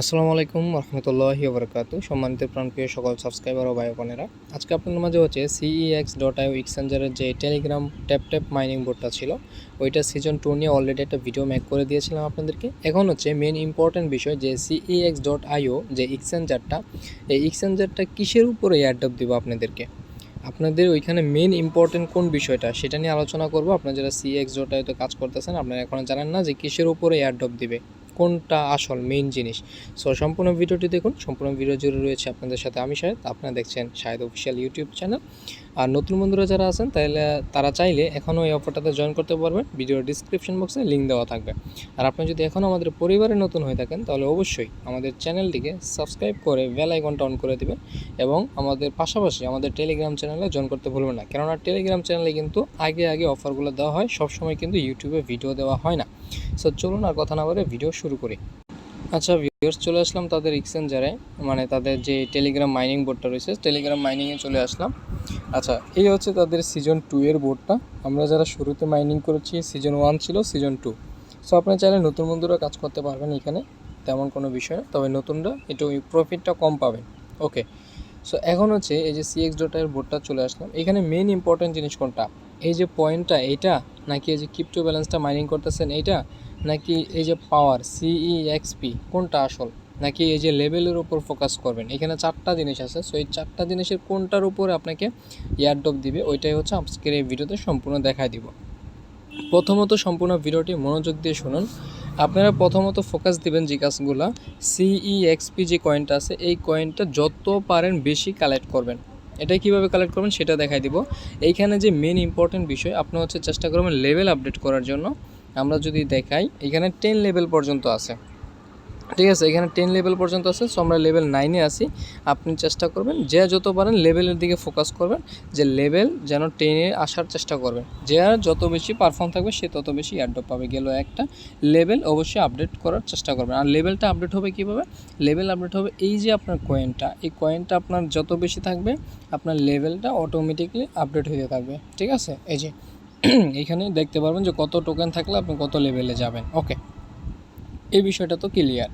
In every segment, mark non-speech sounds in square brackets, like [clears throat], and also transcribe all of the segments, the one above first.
আসসালামু আলাইকুম রহমতুল্লাহি বরকাত সম্মানিত প্রাণপ্রিয় সকল সাবস্ক্রাইবার ও ভাই আজকে আপনার মাঝে হচ্ছে সিইএক্স ডট আইও এক্সচেঞ্জারের যে টেলিগ্রাম ট্যাপ ট্যাপ মাইনিং বোর্ডটা ছিল, ওইটা সিজন টু নিয়ে অলরেডি একটা ভিডিও মেক করে দিয়েছিলাম আপনাদেরকে। এখন হচ্ছে মেন ইম্পর্টেন্ট বিষয় যে সিইএক্স ডট আইও যে এক্সচেঞ্জারটা এই এক্সচেঞ্জারটা কিসের উপরে অ্যাডপ দেবো আপনাদেরকে? আপনাদের ওইখানে মেন ইম্পর্টেন্ট কোন বিষয়টা, সেটা নিয়ে আলোচনা করব। আপনারা যারা সিএক্স ডট আইওতে কাজ করতেছেন, আপনারা এখন জানেন না যে কিসের উপরে এয়ারড্রপ দিবে। কোনটা আসল মেইন জিনিস? সো সম্পূর্ণ ভিডিওটি দেখুন, সম্পূর্ণ ভিডিও জুড়ে রয়েছে আপনাদের সাথে আমি শাহেদ। আপনারা দেখছেন শাহেদ অফিসিয়াল ইউটিউব চ্যানেল আর নতুন বন্ধুরা যারা আছেন তাহলে তারা চাইলে এখনও এই অফারটাতে জয়েন করতে পারবেন। ভিডিওর ডিসক্রিপশন বক্সে লিঙ্ক দেওয়া থাকবে। আর আপনি যদি এখনও আমাদের পরিবারে নতুন হয়ে থাকেন, তাহলে অবশ্যই আমাদের চ্যানেলটিকে সাবস্ক্রাইব করে বেল আইকনটা অন করে দিবেন এবং আমাদের পাশাপাশি আমাদের টেলিগ্রাম চ্যানেলে জয়েন করতে ভুলবেন না। কেননা টেলিগ্রাম চ্যানেলে কিন্তু আগে আগে অফারগুলো দেওয়া হয়, সবসময় কিন্তু ইউটিউবে ভিডিও দেওয়া হয় না। সো চলুন আর কথা না বলে ভিডিও শুরু করি। আচ্ছা ভিউয়ার্স চলে আসলাম তাদের এক্সচেঞ্জারে মানে তাদের যে টেলিগ্রাম মাইনিং বোর্ডটা রয়েছে টেলিগ্রাম মাইনিংয়ে চলে আসলাম। আচ্ছা এই হচ্ছে তাদের সিজন টু এর বোর্ডটা আমরা যারা শুরুতে মাইনিং করেছি সিজন ওয়ান ছিল সিজন টু সো আপনার চাইলে নতুন বন্ধুরা কাজ করতে পারবেন এখানে, তেমন কোনো বিষয় না। তবে নতুনরা, একটু প্রফিটটা কম পাবেন। ওকে সো এখন হচ্ছে এই যে সিএক্স ডটের বোর্ডটা চলে আসলাম। এখানে মেন ইম্পর্টেন্ট জিনিস কোনটা? এই যে পয়েন্টটা এইটা? নাকি এই যে ক্রিপ্টো ব্যালেন্সটা মাইনিং করতেছেন, এইটা? নাকি এই যে পাওয়ার সিই এক্সপি কোনটা আসল? নাকি এই যে লেভেলের উপর ফোকাস করবেন? এখানে চারটা জিনিস আছে। সো এই চারটা জিনিসের কোনটার উপরে আপনাকে এয়ারড্রপ দিবে, ওইটাই হচ্ছে আজকের এই ভিডিওতে সম্পূর্ণ দেখায় দিব। প্রথমত সম্পূর্ণ ভিডিওটি মনোযোগ দিয়ে শুনুন। আপনারা প্রথমত ফোকাস দিবেন যে কাজগুলো সিই এক্সপি যে কয়েনটা আছে, এই কয়েনটা যত পারেন বেশি কালেক্ট করবেন। এটা কীভাবে কালেক্ট করবেন সেটা দেখাই দিব। এইখানে যে মেন ইম্পর্টেন্ট বিষয়, আপনি হচ্ছে চেষ্টা করবেন লেভেল আপডেট করার জন্য। আমরা যদি দেখাই, এখানে টেন লেভেল পর্যন্ত আছে। ঠিক আছে, এখানে টেন লেভেল পর্যন্ত আছে সো আমরা লেভেল নাইনে আসি আপনি চেষ্টা করবেন, যে যত পারেন লেভেলের দিকে ফোকাস করবেন, যে লেভেল যেন টেনে আসার চেষ্টা করবেন। যে যত বেশি পারফর্ম থাকবে, সে তত বেশি অ্যাডপ পাবে। গেল একটা লেভেল অবশ্যই আপডেট করার চেষ্টা করবেন। আর লেভেলটা আপডেট হবে কীভাবে? লেভেল আপডেট হবে এই যে আপনার কয়েনটা এই কয়েনটা আপনার যত বেশি থাকবে, আপনার লেভেলটা অটোমেটিকলি আপডেট হতে থাকবে। ঠিক আছে? এই যে, [clears throat] এখানে দেখতে পারবেন যে কত টোকেন থাকলে আপনি কত লেভেলে যাবেন। ওকে এই বিষয়টা তো ক্লিয়ার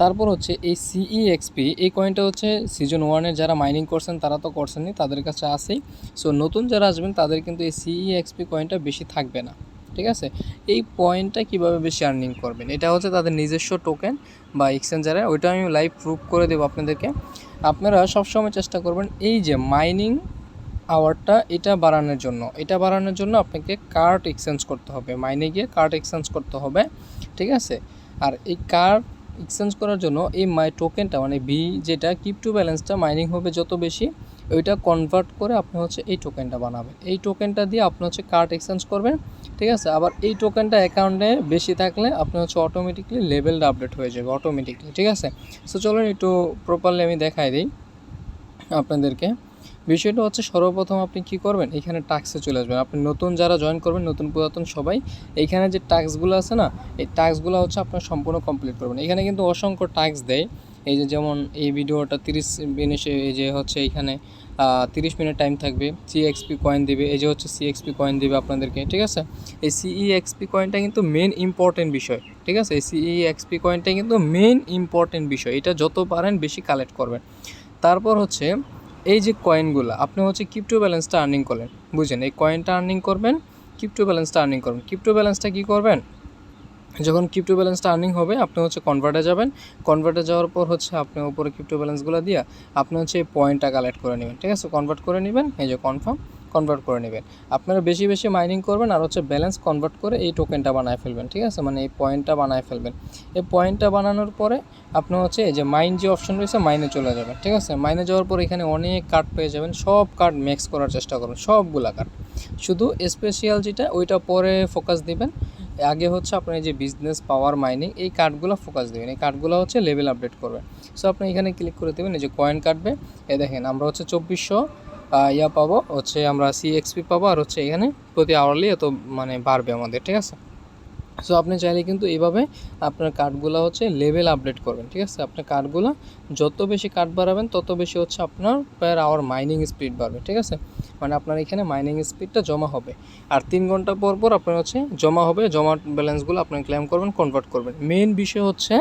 তারপর হচ্ছে এই সিই এক্সপি এই কয়েনটা হচ্ছে সিজন ওয়ানের যারা মাইনিং করছেন, তারা তো করছেনই, তাদের কাছে আসেই সো নতুন যারা আসবেন, তাদের কিন্তু এই সিই এক্সপি কয়েনটা বেশি থাকবে না, ঠিক আছে? এই পয়েন্টটা কীভাবে বেশি আর্নিং করবেন? এটা হচ্ছে তাদের নিজস্ব টোকেন বা এক্সচেঞ্জারে ওইটা আমি লাইভ প্রুফ করে দেবো আপনাদেরকে। আপনারা সবসময় চেষ্টা করবেন এই যে মাইনিং আওয়ারটা এটা বাড়ানোর জন্য। এটা বাড়ানোর জন্য আপনাকে কার্ড এক্সচেঞ্জ করতে হবে। মাইনে গিয়ে কার্ড এক্সচেঞ্জ করতে হবে, ঠিক আছে? আর এই কার্ড এক্সচেঞ্জ করার জন্য এই মাই টোকেনটা মানে বি যেটা ক্রিপ্টো ব্যালেন্সটা মাইনিং হবে যত বেশি, ওইটা কনভার্ট করে আপনি হচ্ছে এই টোকেনটা বানাবেন। এই টোকেনটা দিয়ে আপনি হচ্ছে কার্ড এক্সচেঞ্জ করবেন, ঠিক আছে? আবার এই টোকেনটা অ্যাকাউন্টে বেশি থাকলে আপনি হচ্ছে অটোমেটিকলি লেভেলটা আপডেট হয়ে যাবে অটোমেটিকলি ঠিক আছে? সো চলুন একটু প্রপারলি আমি দেখাই দিই আপনাদেরকে। বিষয়টা হচ্ছে সর্বপ্রথম আপনি কি করবেন? এখানে টাক্সে চলে আসবেন। আপনি নতুন যারা জয়েন করবেন, নতুন পুরাতন সবাই, এইখানে যে টাস্কগুলো আছে না, এই টাস্কগুলো হচ্ছে আপনার সম্পূর্ণ কমপ্লিট করবেন। এখানে কিন্তু অসংখ্য টাস্ক দেয়। এই যে যেমন এই ভিডিওটা তিরিশ মিনিট এই যে হচ্ছে এইখানে তিরিশ মিনিট টাইম থাকবে। সিএক্সপি কয়েন দিবে। এই যে হচ্ছে সিএক্সপি কয়েন দিবে আপনাদেরকে, ঠিক আছে? এই সিইএক্সপি কয়েনটা কিন্তু মেন ইম্পর্টেন্ট বিষয়, ঠিক আছে? এই সিইএক্সপি কয়েনটা কিন্তু মেন ইম্পর্টেন্ট বিষয়। এটা যত পারেন বেশি কালেক্ট করবেন। তারপর হচ্ছে এই যে কয়েনগুলো আপনি হচ্ছে ক্রিপ্টো ব্যালেন্সটা আর্নিং করলেন বুঝলেন এই কয়েনটা আর্নিং করবেন ক্রিপ্টো ব্যালেন্সটা আর্নিং করবেন। ক্রিপ্টো ব্যালেন্সটা কী করবেন? যখন ক্রিপ্টো ব্যালেন্সটা আর্নিং হবে, আপনি হচ্ছে কনভার্টে যাবেন। কনভার্টে যাওয়ার পর হচ্ছে আপনি ওপরে ক্রিপ্টো ব্যালেন্সগুলো দিয়ে, আপনি হচ্ছে এই পয়েন্টটা কালেক্ট করে নেবেন, ঠিক আছে? কনভার্ট করে নেবেন, এই যে কনফার্ম কনভার্ট করে নেবেন। আপনারা বেশি বেশি মাইনিং করবেন আর হচ্ছে ব্যালেন্স কনভার্ট করে এই টোকেনটা বানায় ফেলবেন, ঠিক আছে? মানে এই পয়েন্টটা বানায় ফেলবেন। এই পয়েন্টটা বানানোর পরে আপনি হচ্ছে এই যে মাইন যে অপশন রয়েছে মাইনে চলে যাবেন, ঠিক আছে? মাইনে যাওয়ার পর এখানে অনেক কার্ড পেয়ে যাবেন, সব কার্ড ম্যাক্স করার চেষ্টা করবেন, সবগুলা কার্ড শুধু স্পেশিয়াল যেটা, ওইটা পরে ফোকাস দিবেন। আগে হচ্ছে আপনার যে বিজনেস পাওয়ার মাইনিং এই কার্ডগুলো ফোকাস দেবেন। এই কার্ডগুলো হচ্ছে লেভেল আপডেট করবে সো আপনি এখানে ক্লিক করে দেবেন, এই যে কয়েন কাটবে। এ দেখেন, আমরা হচ্ছে চব্বিশশো ইয়া পাবো, হচ্ছে আমরা সিএক্সপি পাবো আর হচ্ছে এখানে প্রতি আওয়ারলি এত মানে বাড়বে আমাদের, ঠিক আছে? সো আপনি চাইলে কিন্তু এইভাবে আপনার কার্ডগুলো হচ্ছে লেভেল আপডেট করবেন, ঠিক আছে? আপনার কার্ডগুলো যত বেশি কার্ড বাড়াবেন, তত বেশি হচ্ছে আপনার পার আওয়ার মাইনিং স্পিড বাড়বে, ঠিক আছে? মানে আপনার এখানে মাইনিং স্পিডটা জমা হবে। আর তিন ঘণ্টা পর পর আপনার হচ্ছে জমা হবে, জমা ব্যালেন্সগুলো আপনি ক্লেম করবেন কনভার্ট করবেন। মেন বিষয় হচ্ছে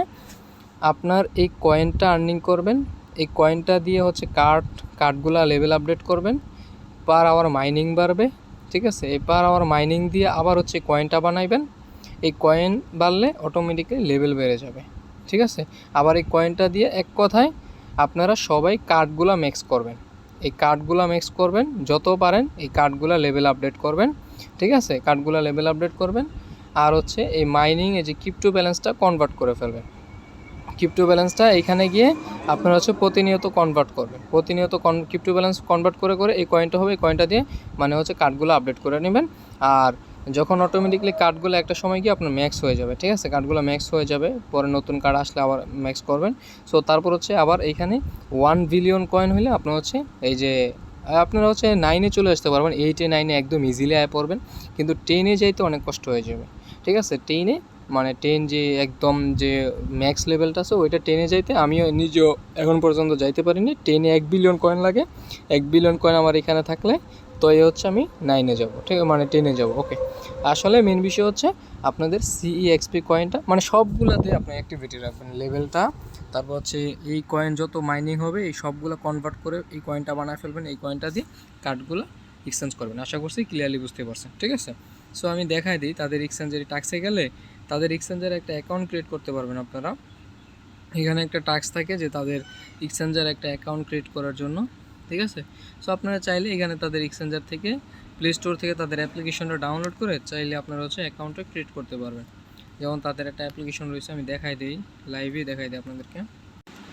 আপনার এই কয়েনটা আর্নিং করবেন এই কয়েনটা দিয়ে হচ্ছে কার্ড কার্ডগুলা লেভেল আপডেট করবেন। পার আওয়ার মাইনিং বাড়বে, ঠিক আছে? এই পার আওয়ার মাইনিং দিয়ে আবার হচ্ছে কয়েনটা বানাইবেন। এই কয়েন বাড়লে অটোমেটিক্যালি লেভেল বেড়ে যাবে, ঠিক আছে? আবার এই কয়েনটা দিয়ে এক কথায় আপনারা সবাই কার্ডগুলা মিক্স করবেন। এই কার্ডগুলা মিক্স করবেন, যত পারেন এই কার্ডগুলা লেভেল আপডেট করবেন, ঠিক আছে? কার্ডগুলা লেভেল আপডেট করবেন। আর হচ্ছে এই মাইনিং এই যে ক্রিপ্টো ব্যালেন্সটা কনভার্ট করে ফেলবেন। ক্রিপ্টো ব্যালেন্সটা এখানে গিয়ে আপনারা হচ্ছে প্রতিনিয়ত কনভার্ট করবেন। প্রতিনিয়ত কন ক্রিপ্টো ব্যালেন্স কনভার্ট করে করে এই কয়েনটা হবে, এই কয়েনটা দিয়ে মানে হচ্ছে কার্ডগুলো আপডেট করে নেবেন। আর যখন অটোমেটিকলি কার্ডগুলো একটা সময় গিয়ে আপনার ম্যাক্স হয়ে যাবে, ঠিক আছে? কার্ডগুলো ম্যাক্স হয়ে যাবে, পরে নতুন কার্ড আসলে আবার ম্যাক্স করবেন। সো তারপর হচ্ছে আবার এইখানে ওয়ান বিলিয়ন কয়েন হলে আপনার হচ্ছে এই যে, আপনারা হচ্ছে নাইনে চলে আসতে পারবেন। এইটে নাইনে একদম ইজিলি আয় পড়বেন। কিন্তু টেনে যাইতে অনেক কষ্ট হয়ে যাবে, ঠিক আছে? টেনে মানে টেন যে একদম যে ম্যাক্স লেভেলটা আছে, ওইটা টেনে যাইতে আমিও নিজেও এখন পর্যন্ত যাইতে পারিনি। টেনে এক বিলিয়ন কয়েন লাগে। এক বিলিয়ন কয়েন আমার এখানে থাকলে, তো এই হচ্ছে আমি নাইনে যাব, ঠিক মানে টেনে যাব ওকে আসলে মেন বিষয় হচ্ছে আপনাদের সিই এক্সপি কয়েনটা মানে সবগুলাতে আপনি অ্যাক্টিভিটি রাখবেন লেভেলটা তারপর হচ্ছে এই কয়েন যত মাইনিং হবে, এই সবগুলো কনভার্ট করে এই কয়েনটা বানায় ফেলবেন, এই কয়েনটা দিয়ে কার্ডগুলো এক্সচেঞ্জ করবেন। আশা করছি ক্লিয়ারলি বুঝতে পারছেন, ঠিক আছে? সো আমি দেখাই দিই, তাদের এক্সচেঞ্জের টাক্সে গেলে তাদের এক্সচেঞ্জের একটা অ্যাকাউন্ট ক্রিয়েট করতে পারবেন আপনারা। এখানে একটা টাস্ক থাকে যে তাদের এক্সচেঞ্জের একটা অ্যাকাউন্ট ক্রিয়েট করার জন্য, ঠিক আছে? সো আপনারা চাইলে এখানে তাদের এক্সচেঞ্জার থেকে প্লে স্টোর থেকে তাদের অ্যাপ্লিকেশনটা ডাউনলোড করে চাইলে আপনারা হচ্ছে অ্যাকাউন্টটা ক্রিয়েট করতে পারবেন। যেমন তাদের একটা অ্যাপ্লিকেশন রয়েছে, আমি দেখাই দিই লাইভেই দেখাই দিই আপনাদেরকে।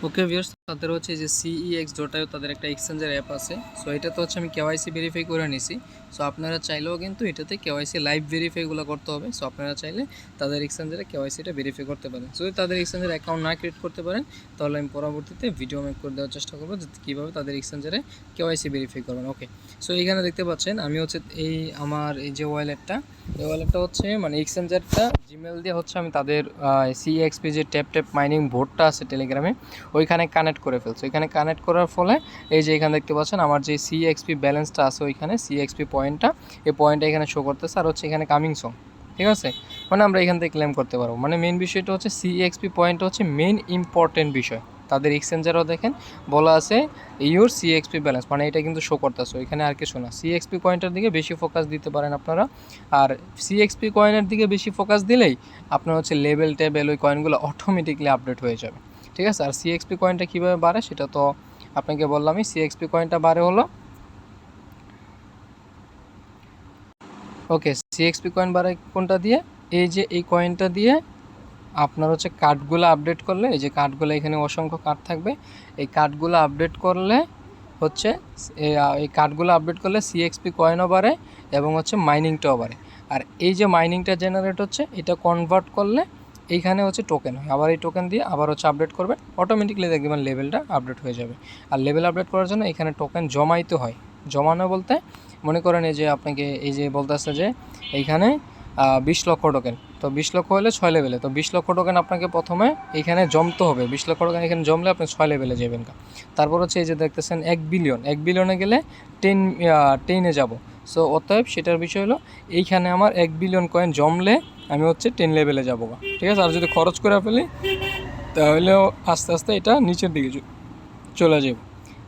ওকে ভিউয়ার্স তাদের হচ্ছে যে সিইএক্স ডটায়ও তাদের একটা এক্সচেঞ্জের অ্যাপ আছে। সো এটা তো হচ্ছে আমি কেওয়াইসি ভেরিফাই করে নিছি। সো আপনারা চাইলেও কিন্তু এটাতে কেওয়াইসি লাইভ ভেরিফাইগুলো করতে হবে। সো আপনারা চাইলে তাদের এক্সচেঞ্জারে কেওয়াইসিটা ভেরিফাই করতে পারেন। যদি তাদের এক্সচেঞ্জের অ্যাকাউন্ট না ক্রিয়েট করতে পারেন, তাহলে আমি পরবর্তীতে ভিডিও মেক করে দেওয়ার চেষ্টা করব যে কীভাবে তাদের এক্সচেঞ্জারে কেওয়াইসি ভেরিফাই করবেন। ওকে সো এখানে দেখতে পাচ্ছেন আমি হচ্ছে এই আমার এই যে ওয়ালেটটা এই ওয়ালেটটা হচ্ছে মানে এক্সচেঞ্জারটা জিমেল দিয়ে হচ্ছে আমি তাদের সিএক্সপি যে ট্যাপ ট্যাপ মাইনিং বোর্ডটা আছে টেলিগ্রামে ওইখানে কানেক্ট করে ফেলছে। এখানে কানেক্ট করার ফলে এই যে এখানে দেখতে পাচ্ছেন, আমার যে সিএক্সপি ব্যালেন্সটা আছে ওইখানে সিএক্সপি পয়েন্টটা এই পয়েন্টটা এখানে শো করতেছে আর হচ্ছে এখানে কামিং সং ঠিক আছে? মানে আমরা এখান থেকে ক্লেম করতে পারব। মানে মেন বিষয়টা হচ্ছে সিএক্সপি পয়েন্টটা হচ্ছে মেন ইম্পর্টেন্ট বিষয়। তাদের এক্সচেঞ্জারও দেখেন, বলা আছে ইউর সিএক্সপি ব্যালেন্স মানে এটা কিন্তু শো করতেছে। এখানে আর কিছু না। সিএক্সপি কয়েনটার দিকে বেশি ফোকাস দিতে পারেন আপনারা। আর সিএক্সপি কয়েনের দিকে বেশি ফোকাস দিলেই আপনার হচ্ছে লেভেল টেবেল ওই কয়েনগুলো অটোমেটিকলি আপডেট হয়ে যাবে। ঠিক আছে? আর সিএক্সপি কয়েনটা কীভাবে বাড়ে সেটা তো আপনাকে বললামই। সিএক্সপি কয়েনটা বাড়ে হলো ওকে সিএক্সপি কয়েন বাড়ে কোনটা দিয়ে? এই যে এই কয়েনটা দিয়ে আপনার হচ্ছে কার্ডগুলো আপডেট করলে, এই যে কার্ডগুলো এখানে অসংখ্য কার্ড থাকবে, এই কার্ডগুলো আপডেট করলে হচ্ছে এই- কার্ডগুলো আপডেট করলে সিএক্সপি কয়েনও বাড়ে এবং হচ্ছে মাইনিংটাও বাড়ে। আর এই যে মাইনিংটা জেনারেট হচ্ছে, এটা কনভার্ট করলে এইখানে হচ্ছে টোকেন হয়। আবার এই টোকেন দিয়ে আবার হচ্ছে আপডেট করবেন অটোমেটিকলি দেখবেন লেভেলটা আপডেট হয়ে যাবে। আর লেভেল আপডেট করার জন্য এখানে টোকেন জমাইতে হয়। জমানো বলতে মনে করেন এই যে আপনাকে এই যে বলতেছে যে এইখানে বিশ লক্ষ টোকেন তো বিশ লক্ষ হলে ছয় লেভেলে তো বিশ লক্ষ টোকেন আপনাকে প্রথমে এইখানে জমতে হবে। বিশ লক্ষ টোকেন এখানে জমলে আপনি ছয় লেভেলে যাবেন। তারপর হচ্ছে এই যে দেখতেছেন এক বিলিয়ন এক বিলিয়নে গেলে টেন টেনে যাব। সো অতএব সেটার বিষয় হলো, এইখানে আমার এক বিলিয়ন কয়েন জমলে আমি হচ্ছে টেন লেভেলে যাব ঠিক আছে? আর যদি খরচ করে ফেলি, তাহলেও আস্তে আস্তে এটা নিচের দিকে চলে যাব।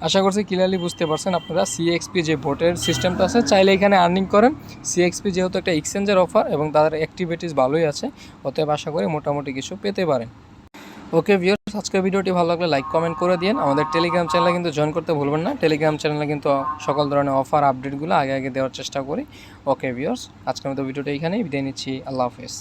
আশা করছি ক্লিয়ারলি বুঝতে পারছেন আপনারা। সিএক্সপি যে ভোটের সিস্টেমটা আছে, চাইলে এখানে আর্নিং করেন। সিএক্সপি যেহেতু একটা এক্সচেঞ্জের অফার এবং তাদের অ্যাক্টিভিটিস ভালোই আছে, অতএব আশা করি মোটামুটি কিছু পেতে পারেন। ওকে ভিউয়ার্স আজকের ভিডিওটি ভালো লাগলে লাইক কমেন্ট করে দিন আমাদের টেলিগ্রাম চ্যানেলে কিন্তু জয়েন করতে ভুলবেন না। টেলিগ্রাম চ্যানেলে কিন্তু সকল ধরনের অফার আপডেটগুলো আগে আগে দেওয়ার চেষ্টা করি। ওকে ভিউয়ার্স আজকের মতো ভিডিওটা এখানেই। বিদায় নিচ্ছি। আল্লাহ হাফেজ।